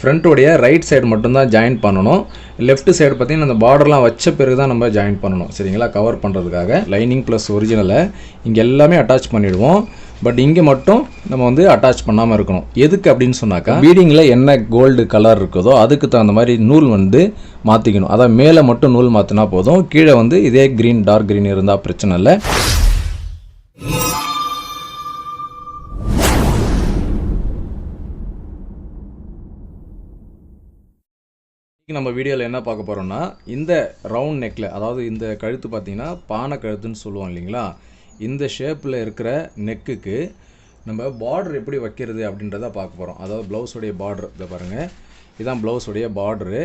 ஃப்ரண்ட்டோடைய right side மட்டும்தான் join பண்ணணும். Left side பார்த்தீங்கன்னா அந்த பார்டர்லாம் வச்ச பிறகு தான் நம்ம ஜாயின் பண்ணணும். சரிங்களா? கவர் பண்ணுறதுக்காக லைனிங் ப்ளஸ் ஒரிஜினலை இங்கே எல்லாமே அட்டாச் பண்ணிவிடுவோம் பட் இங்கே மட்டும் நம்ம வந்து அட்டாச் பண்ணாமல் இருக்கணும். எதுக்கு அப்படின்னு சொன்னாக்கா பீடிங்கில் என்ன கோல்டு கலர் இருக்குதோ அதுக்கு தகுந்த மாதிரி நூல் வந்து மாற்றிக்கணும் அதான் மேலே மட்டும் நூல் மாற்றினா போதும். கீழே வந்து இதே க்ரீன் டார்க் க்ரீன் இருந்தால் பிரச்சனை இல்லை. நம்ம வீடியோவில் என்ன பார்க்க போகிறோம்னா இந்த ரவுண்ட் நெக்கில் அதாவது இந்த கழுத்து பார்த்திங்கன்னா பானை கழுத்துன்னு சொல்லுவோம் இல்லைங்களா? இந்த ஷேப்பில் இருக்கிற நெக்குக்கு நம்ம பார்டர் எப்படி வைக்கிறது அப்படின்றத பார்க்க போகிறோம் அதாவது ப்ளவுஸுடைய பார்டர் இதை பாருங்கள் இதுதான் ப்ளவுஸுடைய பார்டரு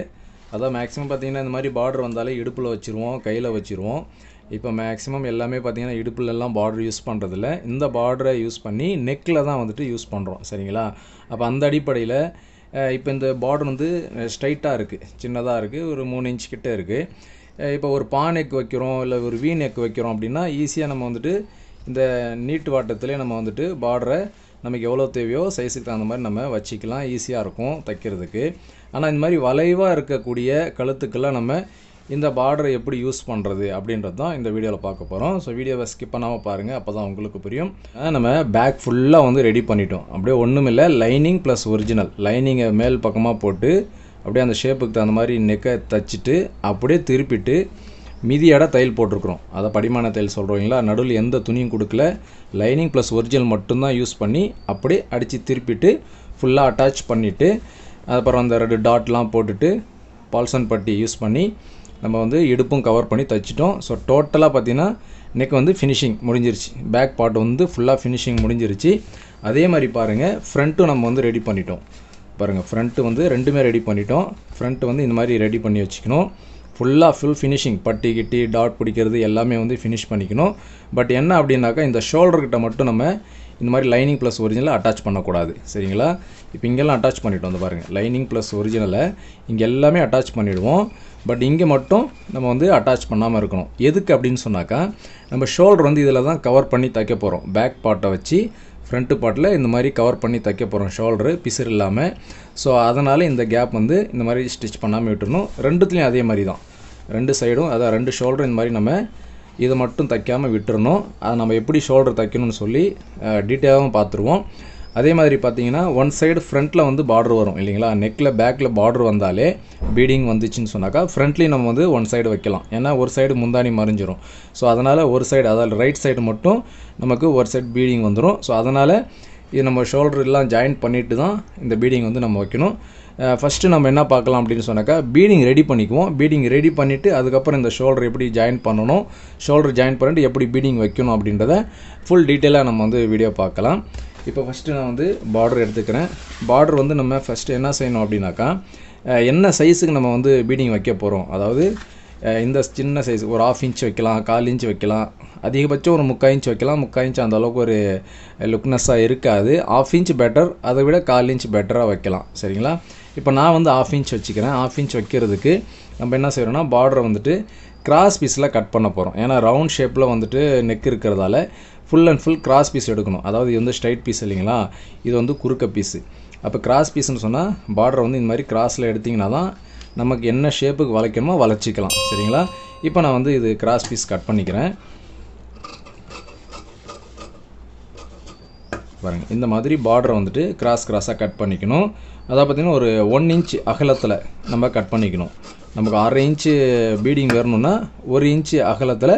அதான் மேக்ஸிமம் பார்த்தீங்கன்னா இந்த மாதிரி பார்டர் வந்தாலே இடுப்பில் வச்சுருவோம் கையில் வச்சுருவோம். இப்போ மேக்ஸிமம் எல்லாமே பார்த்தீங்கன்னா இடுப்புலலாம் பார்டர் யூஸ் பண்ணுறதில்ல இந்த பார்டரை யூஸ் பண்ணி நெக்கில் தான் வந்துட்டு யூஸ் பண்ணுறோம் சரிங்களா? அப்போ அந்த அடிப்படையில் இப்போ இந்த பார்டர் வந்து ஸ்ட்ரைட்டாக இருக்குது சின்னதாக இருக்குது ஒரு மூணு இன்ச் கிட்டே இருக்குது இப்போ ஒரு பான் நெக் வைக்கிறோம் இல்லை ஒரு வீண் நெக் வைக்கிறோம் அப்படின்னா ஈஸியாக நம்ம வந்துட்டு இந்த நீட்டு வாட்டத்திலே நம்ம வந்துட்டு பார்டரை நமக்கு எவ்வளோ தேவையோ சைஸுக்கு தகுந்த மாதிரி நம்ம வச்சிக்கலாம். ஈஸியாக இருக்கும் தைக்கிறதுக்கு. ஆனால் இந்த மாதிரி வளைவாக இருக்கக்கூடிய கழுத்துக்கெல்லாம் நம்ம இந்த பார்டரை எப்படி யூஸ் பண்ணுறது அப்படின்றது தான் இந்த வீடியோவில் பார்க்க போகிறோம் ஸோ வீடியோவை ஸ்கிப் பண்ணாமல் பாருங்கள் அப்போ தான் உங்களுக்கு புரியும். நம்ம பேக் ஃபுல்லாக வந்து ரெடி பண்ணிட்டோம். அப்படியே ஒன்றும் இல்லை லைனிங் ப்ளஸ் ஒரிஜினல் லைனிங்கை மேல் பக்கமாக போட்டு அப்படியே அந்த ஷேப்புக்கு தகுந்த மாதிரி நெக்கை தச்சுட்டு அப்படியே திருப்பிட்டு மிதி இடம் தையல் போட்டிருக்கிறோம். அதை படிமான தையல் சொல்கிறீங்களா நடுவில் எந்த துணியும் கொடுக்கல. லைனிங் ப்ளஸ் ஒரிஜினல் மட்டும்தான் யூஸ் பண்ணி அப்படியே அடித்து திருப்பிட்டு ஃபுல்லாக அட்டாச் பண்ணிவிட்டு அப்புறம் அந்த ரெண்டு டாட்லாம் போட்டுட்டு பால்சன் பட்டி யூஸ் பண்ணி நம்ம வந்து இடுப்பும் கவர் பண்ணி தைச்சிட்டோம். ஸோ டோட்டலாக பார்த்தீங்கன்னா நெக் வந்து ஃபினிஷிங் முடிஞ்சிருச்சு. பேக் பார்ட் வந்து ஃபுல்லாக ஃபினிஷிங் முடிஞ்சிருச்சு. அதே மாதிரி பாருங்கள் ஃப்ரண்ட்டும் நம்ம வந்து ரெடி பண்ணிட்டோம். பாருங்கள் ஃப்ரண்ட்டு வந்து ரெண்டுமே ரெடி பண்ணிட்டோம். ஃப்ரண்ட்டு வந்து இந்த மாதிரி ரெடி பண்ணி வச்சுக்கணும். ஃபுல்லாக ஃபுல் ஃபினிஷிங் பட்டி கிட்டி டாட் பிடிக்கிறது எல்லாமே வந்து ஃபினிஷ் பண்ணிக்கணும். பட் என்ன அப்படின்னாக்கா இந்த ஷோல்டர்கிட்ட மட்டும் நம்ம இந்த மாதிரி லைனிங் ப்ளஸ் ஒரிஜினலை அட்டாச் பண்ணக்கூடாது. சரிங்களா? இப்போ இங்கெல்லாம் அட்டாச் பண்ணிட்டோம் வந்து பாருங்கள் லைனிங் ப்ளஸ் ஒரிஜினலை இங்கே எல்லாமே அட்டாச் பண்ணிவிடுவோம் பட் இங்கே மட்டும் நம்ம வந்து அட்டாச் பண்ணாமல் இருக்கணும். எதுக்கு அப்படின்னு சொன்னாக்கா நம்ம ஷோல்டர் வந்து இதில் தான் கவர் பண்ணி தைக்க போகிறோம் பேக் பார்ட்டை வச்சு ஃப்ரண்ட்டு பார்ட்டில் இந்த மாதிரி கவர் பண்ணி தைக்க போகிறோம் ஷோல்டரு பிசர் இல்லாமல் ஸோ அதனால் இந்த கேப் வந்து இந்த மாதிரி ஸ்டிச் பண்ணாமல் விட்டுறணும். ரெண்டுத்துலேயும் அதே மாதிரி தான். ரெண்டு சைடும் அதான் ரெண்டு ஷோல்டரும் இந்த மாதிரி நம்ம இதை மட்டும் தைக்காமல் விட்டுறணும். அதை நம்ம எப்படி ஷோல்டர் தைக்கணும்னு சொல்லி டீட்டெயிலாகவும் பார்த்துருவோம். அதே மாதிரி பார்த்தீங்கன்னா ஒன் சைடு ஃப்ரண்ட்டில் வந்து பார்டர் வரும் இல்லைங்களா? நெக்கில் பேக்கில் பார்டர் வந்தாலே பீடிங் வந்துச்சுன்னு சொன்னாக்கா ஃப்ரண்ட்லேயும் நம்ம வந்து ஒன் சைடு வைக்கலாம். ஏன்னா ஒரு சைடு முந்தானி மறைஞ்சிரும். ஸோ அதனால் ஒரு சைடு அதாவது ரைட் சைடு மட்டும் நமக்கு ஒரு சைடு பீடிங் வந்துடும் ஸோ அதனால் இது நம்ம ஷோல்டர் எல்லாம் ஜாயின் பண்ணிட்டு தான் இந்த பீடிங் வந்து நம்ம வைக்கணும். ஃபஸ்ட்டு நம்ம என்ன பார்க்கலாம் அப்படின்னு சொன்னாக்கா பீடிங் ரெடி பண்ணிக்குவோம். பீடிங் ரெடி பண்ணிவிட்டு அதுக்கப்புறம் இந்த ஷோல்டர் எப்படி ஜாயின் பண்ணணும் ஷோல்டர் ஜாயின் பண்ணிட்டு எப்படி பீடிங் வைக்கணும் அப்படின்றத ஃபுல் டீட்டெயிலாக நம்ம வந்து வீடியோ பார்க்கலாம். இப்போ ஃபஸ்ட்டு நான் வந்து பார்டர் எடுத்துக்கிறேன். பார்டர் வந்து நம்ம ஃபஸ்ட்டு என்ன செய்யணும் அப்படின்னாக்கா என்ன சைஸுக்கு நம்ம வந்து பீடிங் வைக்க போகிறோம் அதாவது இந்த சின்ன சைஸ் ஒரு ஆஃப் இன்ச் வைக்கலாம் கால் இன்ச் வைக்கலாம். அதிகபட்சம் ஒரு முக்கால் இன்ச் வைக்கலாம். முக்கால் இன்ச் அந்த அளவுக்கு ஒரு லுக்னஸ்ஸாக இருக்காது. ஆஃப் இன்ச் பெட்டர் அதை விட கால் இன்ச் பெட்டராக வைக்கலாம். சரிங்களா? இப்போ நான் வந்து ஆஃப் இன்ச் வச்சுக்கிறேன். ஆஃப் இன்ச் வைக்கிறதுக்கு நம்ம என்ன செய்கிறோம்னா பார்டரை வந்துட்டு கிராஸ் பீஸில் கட் பண்ண போகிறோம் ஏன்னா ரவுண்ட் ஷேப்பில் வந்துட்டு நெக் இருக்கிறதால full and full cross piece எடுக்கணும். அதாவது இது வந்து ஸ்ட்ரைட் பீஸ் இல்லைங்களா? இது வந்து குறுக்க பீஸு அப்போ கிராஸ் பீஸ்னு சொன்னால் பார்டரை வந்து இந்த மாதிரி கிராஸில் எடுத்திங்கன்னா தான் நமக்கு என்ன ஷேப்புக்கு வளைக்கணுமோ வளைச்சிக்கலாம். சரிங்களா? இப்போ நான் வந்து இது கிராஸ் பீஸ் கட் பண்ணிக்கிறேன். பாருங்கள் இந்த மாதிரி பார்டரை வந்துட்டு கிராஸ் கிராஸாக கட் பண்ணிக்கணும். அதாவது பார்த்திங்கன்னா ஒரு ஒன் இன்ச் அகலத்தில் நம்ம கட் பண்ணிக்கணும். நமக்கு அரை இன்ச்சு பீடிங் வரணுன்னா ஒரு இன்ச்சு அகலத்தில்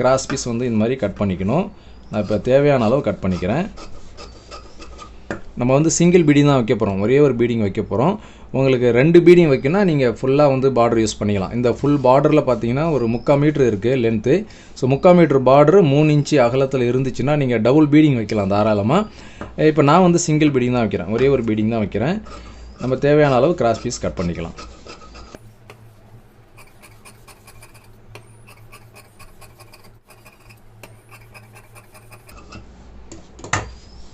கிராஸ் பீஸ் வந்து இந்த மாதிரி கட் பண்ணிக்கணும். நான் இப்போ தேவையான அளவு கட் பண்ணிக்கிறேன். நம்ம வந்து சிங்கிள் பீடிங் தான் வைக்க போகிறோம் ஒரே ஒரு பீடிங் வைக்க போகிறோம் உங்களுக்கு ரெண்டு பீடிங் வைக்கணும்னா நீங்கள் ஃபுல்லாக வந்து பார்டர் யூஸ் பண்ணிக்கலாம். இந்த ஃபுல் பார்டரில் பார்த்தீங்கன்னா ஒரு முக்கால் மீட்ரு இருக்குது லென்த்து ஸோ முக்கால் மீட்ரு பார்டர் மூணு இன்ச்சு அகலத்தில் இருந்துச்சுன்னா நீங்கள் டபுள் பீடிங் வைக்கலாம் தாராளமாக இப்போ நான் வந்து சிங்கிள் பீடிங் தான் வைக்கிறேன். ஒரே ஒரு பீடிங் தான் வைக்கிறேன். நம்ம தேவையான அளவு கிராஸ் பீஸ் கட் பண்ணிக்கலாம்.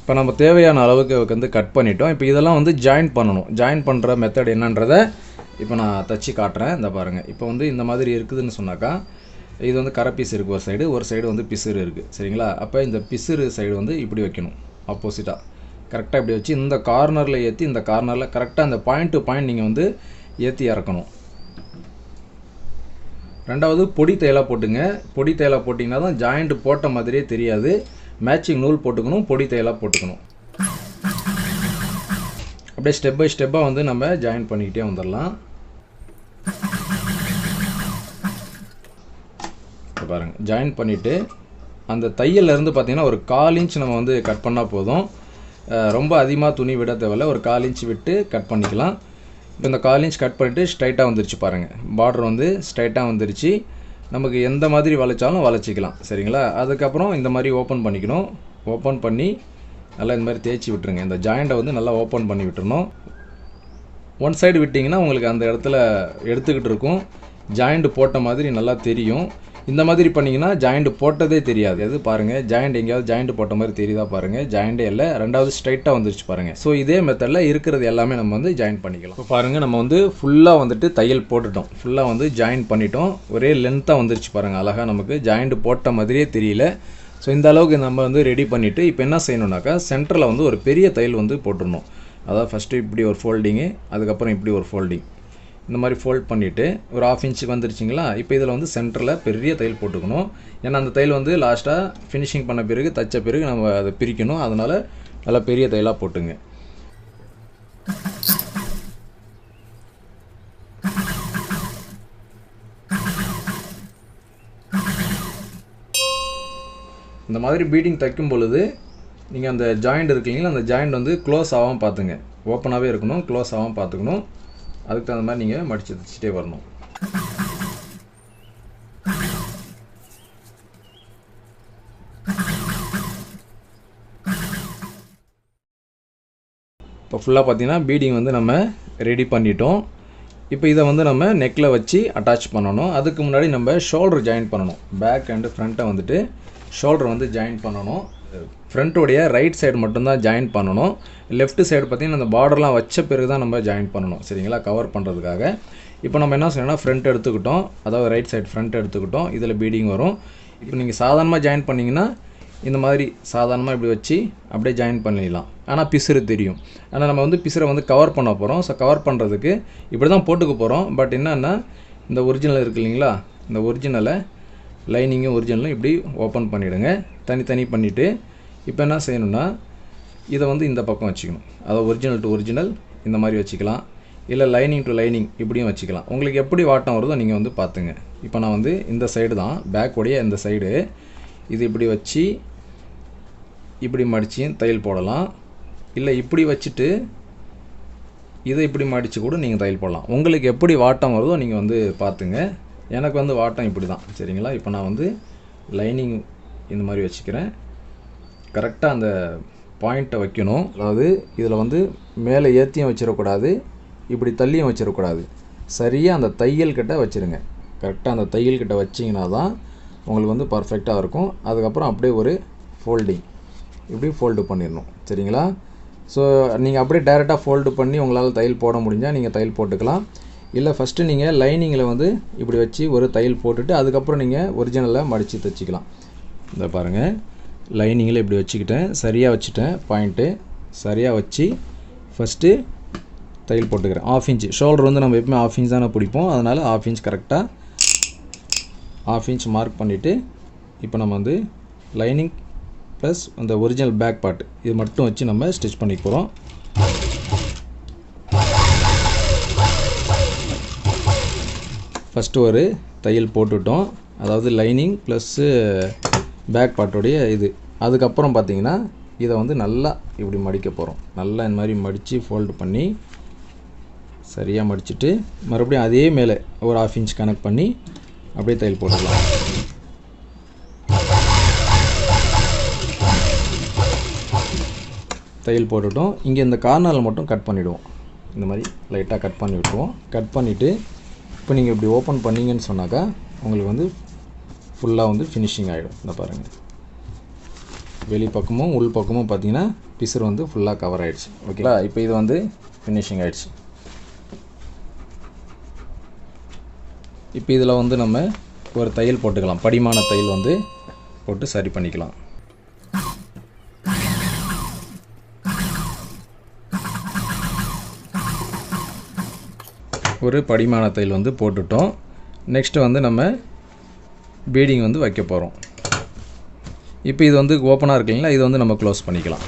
இப்போ நம்ம தேவையான அளவுக்கு வந்து கட் பண்ணிட்டோம். இப்போ இதெல்லாம் வந்து ஜாயின் பண்ணணும். ஜாயின் பண்ணுற மெத்தட் என்னன்றதை இப்போ நான் தச்சு காட்டுறேன். இந்த பாருங்கள் இப்போ வந்து இந்த மாதிரி இருக்குதுன்னு சொன்னாக்கா இது வந்து கரை பீஸ் இருக்குது ஒரு சைடு ஒரு சைடு வந்து பிசுறு இருக்குது சரிங்களா? அப்போ இந்த பிசுறு சைடு வந்து இப்படி வைக்கணும். ஆப்போசிட்டாக கரெக்டாக இப்படி வச்சு இந்த கார்னரில் ஏற்றி இந்த கார்னரில் கரெக்டாக அந்த பாயிண்ட் டு பாயிண்ட் நீங்கள் வந்து ஏற்றி இறக்கணும். ரெண்டாவது பொடி தையலாக போட்டுங்க. பொடி தையலாக போட்டிங்கன்னா தான் ஜாயிண்ட் போட்ட மாதிரியே தெரியாது. மேட்சிங் நூல் போட்டுக்கணும் பொடி தையலாக போட்டுக்கணும். அப்படியே ஸ்டெப் பை ஸ்டெப்பாக வந்து நம்ம ஜாயின் பண்ணிக்கிட்டே வந்துடலாம். இப்போ பாருங்கள் ஜாயின் பண்ணிவிட்டு அந்த தையல்ல இருந்து பார்த்தீங்கன்னா ஒரு கால் இன்ச் நம்ம வந்து கட் பண்ணால் போதும். ரொம்ப அதிகமாக துணி விட தேவையில்ல ஒரு கால் இன்ச் விட்டு கட் பண்ணிக்கலாம். இப்போ இந்த கால் இன்ச் கட் பண்ணிவிட்டு ஸ்ட்ரைட்டாக வந்துருச்சு பாருங்கள் பார்டர் வந்து ஸ்ட்ரைட்டாக வந்துருச்சு. நமக்கு எந்த மாதிரி வளைச்சாலும் வளைச்சிக்கலாம் சரிங்களா? அதுக்கப்புறம் இந்த மாதிரி ஓப்பன் பண்ணிக்கணும். ஓப்பன் பண்ணி நல்லா இந்த மாதிரி தேய்ச்சி விட்டுருங்க. இந்த ஜாயிண்ட்டை வந்து நல்லா ஓப்பன் பண்ணி விட்டுறணும். ஒன் சைடு விட்டிங்கன்னா உங்களுக்கு அந்த இடத்துல எடுத்துக்கிட்டு இருக்கும். ஜாயிண்ட் போட்ட மாதிரி நல்லா தெரியும். இந்த மாதிரி பண்ணிங்கன்னா ஜாயிண்ட் போட்டதே தெரியாது. எது பாருங்கள் ஜாயிண்ட் எங்கேயாவது ஜாயிண்ட் போட்ட மாதிரி தெரியுதா பாருங்கள் ஜாயிண்டே இல்லை ரெண்டாவது ஸ்ட்ரைட்டாக வந்துருச்சு பாருங்கள் ஸோ இதே மெத்தடில் இருக்கிறது எல்லாமே நம்ம வந்து ஜாயின் பண்ணிக்கலாம். இப்போ பாருங்கள் நம்ம வந்து ஃபுல்லாக வந்துட்டு தையல் போட்டுட்டோம். ஃபுல்லாக வந்து ஜாயின் பண்ணிட்டோம். ஒரே லென்த்தாக வந்துருச்சு பாருங்கள் அழகாக நமக்கு. ஜாயிண்ட் போட்ட மாதிரியே தெரியல. ஸோ இந்த அளவுக்கு நம்ம வந்து ரெடி பண்ணிவிட்டு இப்போ என்ன செய்யணுன்னாக்கா சென்டரில் வந்து ஒரு பெரிய தையல் வந்து போட்டுடணும். அதாவது ஃபஸ்ட்டு இப்படி ஒரு ஃபோல்டிங்கு அதுக்கப்புறம் இப்படி ஒரு ஃபோல்டிங் இந்த மாதிரி ஃபோல்ட் பண்ணிவிட்டு ஒரு ஆஃப் இன்ச்சுக்கு வந்துருச்சிங்களா? இப்போ இதில் வந்து சென்டரில் பெரிய தையல் போட்டுக்கணும். ஏன்னா அந்த தையல் வந்து லாஸ்ட்டாக ஃபினிஷிங் பண்ண பிறகு தைச்ச பிறகு நம்ம அதை பிரிக்கணும். அதனால் நல்லா பெரிய தையலாக போட்டுங்க. இந்த மாதிரி பீட்டிங் தைக்கும் பொழுது நீங்கள் அந்த ஜாயிண்ட் இருக்கு அந்த ஜாயிண்ட் வந்து க்ளோஸ் ஆகாமல் பார்த்துங்க. ஓப்பனாகவே இருக்கணும் க்ளோஸ் ஆகாமல் பார்த்துக்கணும். அதுக்கு தகுந்த மாதிரி நீங்கள் மடித்து தைச்சிட்டே வரணும். இப்போ ஃபுல்லாக பார்த்தீங்கன்னா பீடிங் வந்து நம்ம ரெடி பண்ணிட்டோம். இப்போ இதை வந்து நம்ம நெக்கில் வச்சு அட்டாச் பண்ணணும். அதுக்கு முன்னாடி நம்ம ஷோல்டர் ஜாயின் பண்ணணும். பேக் அண்டு ஃப்ரண்ட்டை வந்துட்டு ஷோல்டர் வந்து ஜாயின் பண்ணணும். ஃப்ரண்ட்டோடைய ரைட் சைடு மட்டும்தான் ஜாயின் பண்ணணும். லெஃப்ட் சைடு பார்த்தீங்கன்னா அந்த பார்டர்லாம் வச்ச பிறகு தான் நம்ம ஜாயின் பண்ணணும். சரிங்களா? கவர் பண்ணுறதுக்காக இப்போ நம்ம என்ன செய்யணும்னா ஃப்ரண்ட் எடுத்துக்கிட்டோம். அதாவது ரைட் சைடு ஃப்ரண்ட் எடுத்துக்கிட்டோம். இதில் பீடிங் வரும். இப்போ நீங்கள் சாதாரணமாக ஜாயின் பண்ணிங்கன்னா இந்த மாதிரி சாதாரணமாக இப்படி வச்சு அப்படியே ஜாயின் பண்ணிடலாம். ஆனால் பிசுறு தெரியும். ஆனால் நம்ம வந்து பிசுரை வந்து கவர் பண்ண போகிறோம் ஸோ கவர் பண்ணுறதுக்கு இப்படி தான் போட்டுக்க போகிறோம் பட் என்னென்னா இந்த ஒரிஜினல் இருக்கு இல்லைங்களா? இந்த ஒரிஜினலை லைனிங்கும் ஒரிஜினலும் இப்படி ஓப்பன் பண்ணிவிடுங்க தனித்தனி பண்ணிவிட்டு இப்போ என்ன செய்யணும்னா இதை வந்து இந்த பக்கம் வச்சுக்கணும். அதாவது ஒரிஜினல் டு ஒரிஜினல் இந்த மாதிரி வச்சுக்கலாம். இல்லை லைனிங் டு லைனிங் இப்படியும் வச்சுக்கலாம். உங்களுக்கு எப்படி வாட்டம் வருதோ நீங்கள் வந்து பார்த்துங்க. இப்போ நான் வந்து இந்த சைடு தான் பேக்கோடைய இந்த சைடு இது இப்படி வச்சு இப்படி மடித்து தையல் போடலாம். இல்லை இப்படி வச்சுட்டு இதை இப்படி மடித்து கூட நீங்கள் தையல் போடலாம். உங்களுக்கு எப்படி வாட்டம் வருதோ நீங்கள் வந்து பார்த்துங்க. எனக்கு வந்து வாட்டம் இப்படி தான் சரிங்களா? இப்போ நான் வந்து லைனிங் இந்த மாதிரி வச்சுக்கிறேன். கரெக்டாக அந்த பாயிண்ட்டை வைக்கணும். அதாவது இதில் வந்து மேலே ஏற்றியும் வச்சிடக்கூடாது இப்படி தள்ளியும் வச்சிடக்கூடாது. சரியாக அந்த தையல் கிட்ட வச்சுருங்க. கரெக்டாக அந்த தையல் கிட்ட வச்சிங்கன்னா தான் உங்களுக்கு வந்து பர்ஃபெக்டாக இருக்கும். அதுக்கப்புறம் அப்படியே ஒரு ஃபோல்டிங் இப்படி ஃபோல்டு பண்ணிடணும் சரிங்களா? ஸோ நீங்கள் அப்படியே டேரெக்டாக ஃபோல்டு பண்ணி உங்களால் தையல் போட முடிஞ்சால் நீங்கள் தையல் போட்டுக்கலாம். இல்லை ஃபஸ்ட்டு நீங்கள் லைனிங்கில் வந்து இப்படி வச்சு ஒரு தையல் போட்டுட்டு அதுக்கப்புறம் நீங்கள் ஒரிஜினலில் மடித்து தைச்சிக்கலாம். இந்த பாருங்கள் லைனிங்கில் இப்படி வச்சுக்கிட்டேன். சரியாக வச்சுட்டேன். பாயிண்ட்டு சரியாக வச்சு ஃபஸ்ட்டு தையல் போட்டுக்கிறேன். ஆஃப் இன்ச் ஷோல்டர் வந்து நம்ம எப்பவுமே ஆஃப் இன்ச் தானே பிடிப்போம். அதனால் ஆஃப் இன்ச் கரெக்டாக ஆஃப் இன்ச் மார்க் பண்ணிவிட்டு இப்போ நம்ம வந்து லைனிங் ப்ளஸ் அந்த ஒரிஜினல் பேக் பார்ட் இது மட்டும் வச்சு நம்ம ஸ்டிச் பண்ணிக்க போகிறோம் ஃபஸ்ட்டு ஒரு தையல் போட்டுவிட்டோம் அதாவது லைனிங் ப்ளஸ்ஸு பேக் பார்ட்டோடைய இது. அதுக்கப்புறம் பார்த்தீங்கன்னா இதை வந்து நல்லா இப்படி மடிக்க போகிறோம் நல்லா இந்த மாதிரி மடித்து ஃபோல்டு பண்ணி சரியாக மடிச்சுட்டு மறுபடியும் அதே மேலே ஒரு ஆஃப் இன்ச் கனெக்ட் பண்ணி அப்படியே தையல் போட்டுக்கலாம். தையல் போட்டுட்டோம். இங்கே இந்த கார்னரில் மட்டும் கட் பண்ணிவிடுவோம் இந்த மாதிரி லைட்டாக கட் பண்ணி விட்டுருவோம். கட் பண்ணிவிட்டு இப்போ நீங்கள் இப்படி ஓப்பன் பண்ணீங்கன்னு சொன்னாக்கா உங்களுக்கு வந்து ஃபுல்லாக வந்து ஃபினிஷிங் ஆகிடும் இந்த பாருங்கள் வெளி பக்கமும் உள் பக்கமும் பார்த்தீங்கன்னா பிசர் வந்து ஃபுல்லாக கவர் ஆகிடுச்சு ஓகேங்களா இப்போ இது வந்து ஃபினிஷிங் ஆகிடுச்சு இப்போ இதில் வந்து நம்ம ஒரு தையல் போட்டுக்கலாம். படிமான தையல் வந்து போட்டு சரி பண்ணிக்கலாம். ஒரு படிமான தையல் வந்து போட்டுட்டோம். நெக்ஸ்ட்டு வந்து நம்ம பீடிங் வந்து வைக்க போகிறோம் இப்போ இது வந்து ஓப்பனாக இருக்கு இல்லைங்களா? இது வந்து நம்ம க்ளோஸ் பண்ணிக்கலாம்.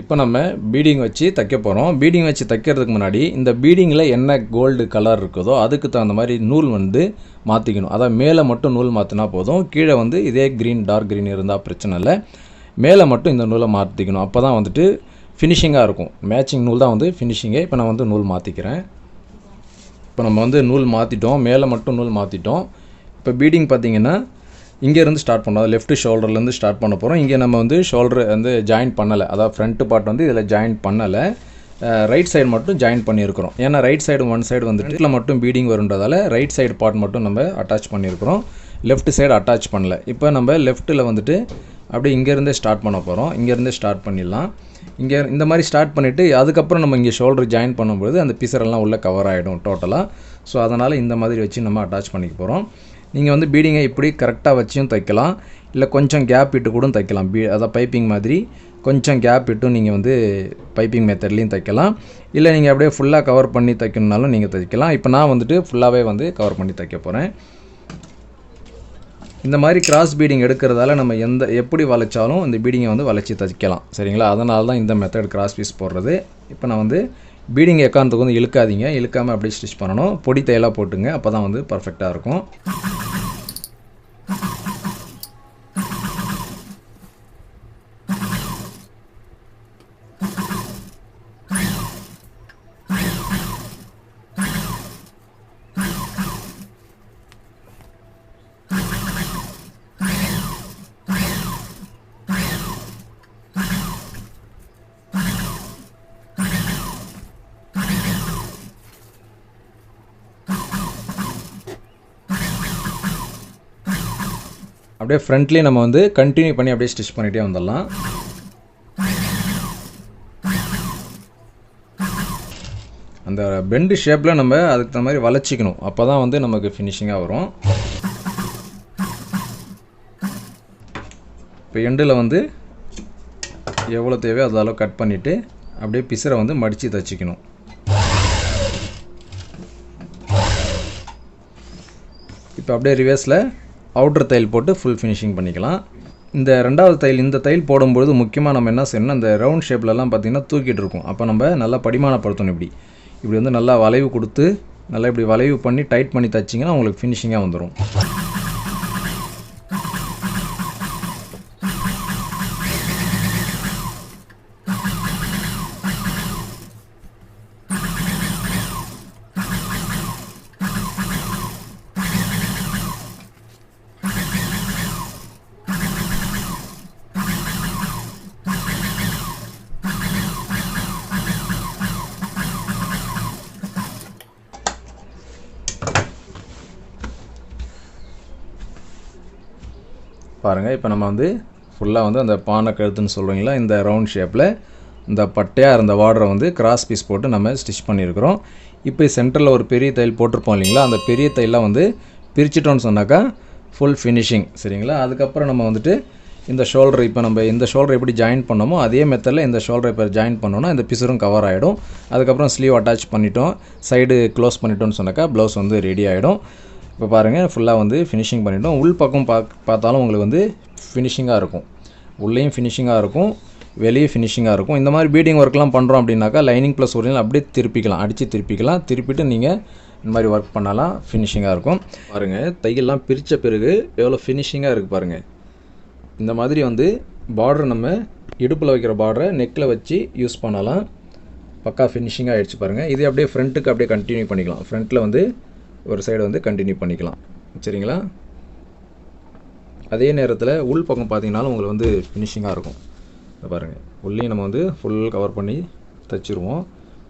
இப்போ நம்ம பீடிங் வச்சு தைக்க போகிறோம் பீடிங் வச்சு தைக்கிறதுக்கு முன்னாடி இந்த பீடிங்கில் என்ன கோல்டு கலர் இருக்குதோ அதுக்கு தகுந்த மாதிரி நூல் வந்து மாற்றிக்கணும் அதாவது மேலே மட்டும் நூல் மாற்றினா போதும். கீழே வந்து இதே க்ரீன் டார்க் க்ரீன் இருந்தால் பிரச்சனை இல்லை. மேலே மட்டும் இந்த நூலை மாற்றிக்கணும் அப்போ தான் வந்துட்டு ஃபினிஷிங்காக இருக்கும். மேட்சிங் நூல் தான் வந்து ஃபினிஷிங்கே இப்போ நான் வந்து நூல் மாற்றிக்கிறேன் இப்போ நம்ம வந்து நூல் மாற்றிட்டோம் மேலே மட்டும் நூல் மாற்றிட்டோம் இப்போ பீடிங் பார்த்தீங்கன்னா இங்கேருந்து ஸ்டார்ட் பண்ணோம் லெஃப்ட் ஷோல்டர்லேருந்து ஸ்டார்ட் பண்ண போகிறோம் இங்கே நம்ம வந்து ஷோல்டர் வந்து ஜாயின் பண்ணலை. அதாவது ஃப்ரண்ட்டு பார்ட் வந்து இதில் ஜாயின் பண்ணலை. ரைட் சைடு மட்டும் ஜாயின் பண்ணியிருக்கிறோம். ஏன்னா ரைட் சைடு ஒன் சைடு வந்துட்டு இதில் மட்டும் பீடிங் வருன்றதால ரைட் சைடு பார்ட் மட்டும் நம்ம அட்டாச் பண்ணியிருக்கிறோம். லெஃப்ட் சைடு அட்டாச் பண்ணல. இப்போ நம்ம லெஃப்ட்டில் வந்துட்டு அப்படியே இங்கேருந்தே ஸ்டார்ட் பண்ண போகிறோம் இங்கேருந்தே ஸ்டார்ட் பண்ணிடலாம். இங்கே இந்த மாதிரி ஸ்டார்ட் பண்ணிவிட்டு அதுக்கப்புறம் நம்ம இங்கே ஷோல்டர் ஜாயின் பண்ணும்போது அந்த பிசரெல்லாம் உள்ளே கவர் ஆகிடும் டோட்டலாக ஸோ அதனால் இந்த மாதிரி வச்சு நம்ம அட்டாச் பண்ணிக்க போகிறோம் நீங்கள் வந்து பீடிங்கை இப்படி கரெக்டாக வச்சும் தைக்கலாம். இல்லை கொஞ்சம் கேப் விட்டு கூட தைக்கலாம். பீ அதான் பைப்பிங் மாதிரி. கொஞ்சம் கேப் விட்டும் நீங்கள் வந்து பைப்பிங் மெத்தட்லேயும் தைக்கலாம். இல்லை நீங்கள் அப்படியே ஃபுல்லாக கவர் பண்ணி தைக்கணுனாலும் நீங்கள் தைக்கலாம். இப்போ நான் வந்துட்டு ஃபுல்லாகவே வந்து கவர் பண்ணி தைக்க போகிறேன் இந்த மாதிரி கிராஸ் பீடிங் எடுக்கிறதால நம்ம எந்த எப்படி வளைச்சாலும் இந்த பீடிங்கை வந்து வளைச்சி தைக்கலாம். சரிங்களா? அதனால தான் இந்த மெத்தட் கிராஸ் பீஸ் போடுறது. இப்போ நான் வந்து பீடிங் எக்காரணத்துக்கு வந்து இழுக்காதீங்க. இழுக்காமல் அப்படியே ஸ்டிச் பண்ணணும். பொடி தையலாக போட்டுங்க. அப்போ தான் வந்து பர்ஃபெக்டாக இருக்கும். அப்படியே ஃப்ரண்ட்லேயே நம்ம வந்து கண்டினியூ பண்ணி அப்படியே ஸ்டிச் பண்ணிகிட்டே வந்துடலாம். அந்த பெண்டு ஷேப்பில் நம்ம அதுக்கு தகுந்த மாதிரி வளைச்சிக்கணும். அப்போ தான் வந்து நமக்கு ஃபினிஷிங்காக வரும். இப்போ எண்டில் வந்து எவ்வளோ தேவையோ அது அளவு கட் பண்ணிவிட்டு அப்படியே பிசரை வந்து மடித்து தைச்சிக்கணும். இப்போ அப்படியே ரிவர்ஸில் அவுட்ரு தையல் போட்டு ஃபுல் ஃபினிஷிங் பண்ணிக்கலாம். இந்த ரெண்டாவது தையல் இந்த தையல் போடும்பொழுது முக்கியமாக நம்ம என்ன செய்யணும்னா இந்த ரவுண்ட் ஷேப்லலாம் பார்த்திங்கன்னா தூக்கிட்டு இருக்கும். அப்போ நம்ம நல்லா படிமானப்படுத்தணும் இப்படி. இப்படி வந்து நல்லா வளைவு கொடுத்து நல்லா இப்படி வளைவு பண்ணி டைட் பண்ணி தைச்சிங்கன்னா உங்களுக்கு ஃபினிஷிங்காக வந்துடும் பாருங்கள் இப்போ நம்ம வந்து ஃபுல்லாக வந்து அந்த பானை கழுத்துன்னு சொல்கிறீங்களா இந்த ரவுண்ட் ஷேப்பில் இந்த பட்டையாக இருந்த வார்டரை வந்து கிராஸ் பீஸ் போட்டு நம்ம ஸ்டிச் பண்ணியிருக்கிறோம். இப்போ சென்டரில் ஒரு பெரிய தையல் போட்டிருப்போம் இல்லைங்களா அந்த பெரிய தையெல்லாம் வந்து பிரிச்சிட்டோன்னு சொன்னாக்கா ஃபுல் ஃபினிஷிங் சரிங்களா? அதுக்கப்புறம் நம்ம வந்துட்டு இந்த ஷோல்டர் இப்போ நம்ம இந்த ஷோல்டர் எப்படி ஜாயின் பண்ணோமோ அதே மெத்தடில் இந்த ஷோல்டர் இப்போ ஜாயின் பண்ணோன்னா இந்த பிசரும் கவர் ஆகிடும் அதுக்கப்புறம் ஸ்லீவ் அட்டாச் பண்ணிட்டோம் சைடு க்ளோஸ் பண்ணிட்டோம்னு சொன்னாக்கா ப்ளவுஸ் வந்து ரெடி ஆகிடும் இப்போ பாருங்கள் ஃபுல்லாக வந்து ஃபினிஷிங் பண்ணிவிட்டோம் உள் பக்கம் பா பார்த்தாலும் உங்களுக்கு வந்து ஃபினிஷிங்காக இருக்கும். உள்ளேயும் ஃபினிஷிங்காக இருக்கும். வெளியே ஃபினிஷிங்காக இருக்கும். இந்த மாதிரி பீடிங் ஒர்க்லாம் பண்ணுறோம் அப்படின்னாக்கா லைனிங் ப்ளஸ் ஒரிஜினல் அப்படியே திருப்பிக்கலாம். அடித்து திருப்பிக்கலாம். திருப்பிட்டு நீங்கள் இந்த மாதிரி ஒர்க் பண்ணலாம். ஃபினிஷிங்காக இருக்கும். பாருங்கள் தையெல்லாம் பிரித்த பிறகு எவ்வளோ ஃபினிஷிங்காக இருக்குது பாருங்கள் இந்த மாதிரி வந்து பார்டர் நம்ம இடுப்பில் வைக்கிற பார்டரை நெக்கில் வச்சு யூஸ் பண்ணலாம். பக்கா ஃபினிஷிங்காக ஆகிடுச்சு பாருங்கள் இதே அப்படியே ஃப்ரண்ட்டுக்கு அப்படியே கண்டினியூ பண்ணிக்கலாம். ஃப்ரண்ட்டில் வந்து ஒரு சைடு வந்து கண்டினியூ பண்ணிக்கலாம். சரிங்களா? அதே நேரத்தில் உள் பக்கம் பார்த்தீங்கன்னாலும் உங்களுக்கு வந்து ஃபினிஷிங்காக இருக்கும். இதை பாருங்கள் உள்ளேயும் நம்ம வந்து ஃபுல் கவர் பண்ணி தைச்சிருவோம்.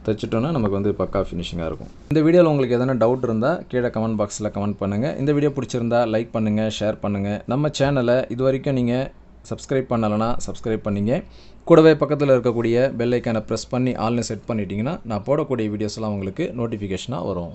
தைச்சிட்டோன்னா நமக்கு வந்து பக்கா ஃபினிஷிங்காக இருக்கும். இந்த வீடியோவில் உங்களுக்கு எதனா டவுட் இருந்தால் கீழே கமெண்ட் பாக்ஸில் கமெண்ட் பண்ணுங்கள் இந்த வீடியோ பிடிச்சிருந்தா லைக் பண்ணுங்கள் ஷேர் பண்ணுங்கள் நம்ம சேனலை இது வரைக்கும் நீங்கள் சப்ஸ்கிரைப் பண்ணலைன்னா சப்ஸ்கிரைப் பண்ணிங்க. கூடவே பக்கத்தில் இருக்கக்கூடிய பெல் ஐக்கானை ப்ரெஸ் பண்ணி ஆல்னு செட் பண்ணிட்டீங்கன்னா நான் போடக்கூடிய வீடியோஸ்லாம் உங்களுக்கு நோட்டிஃபிகேஷனாக வரும்.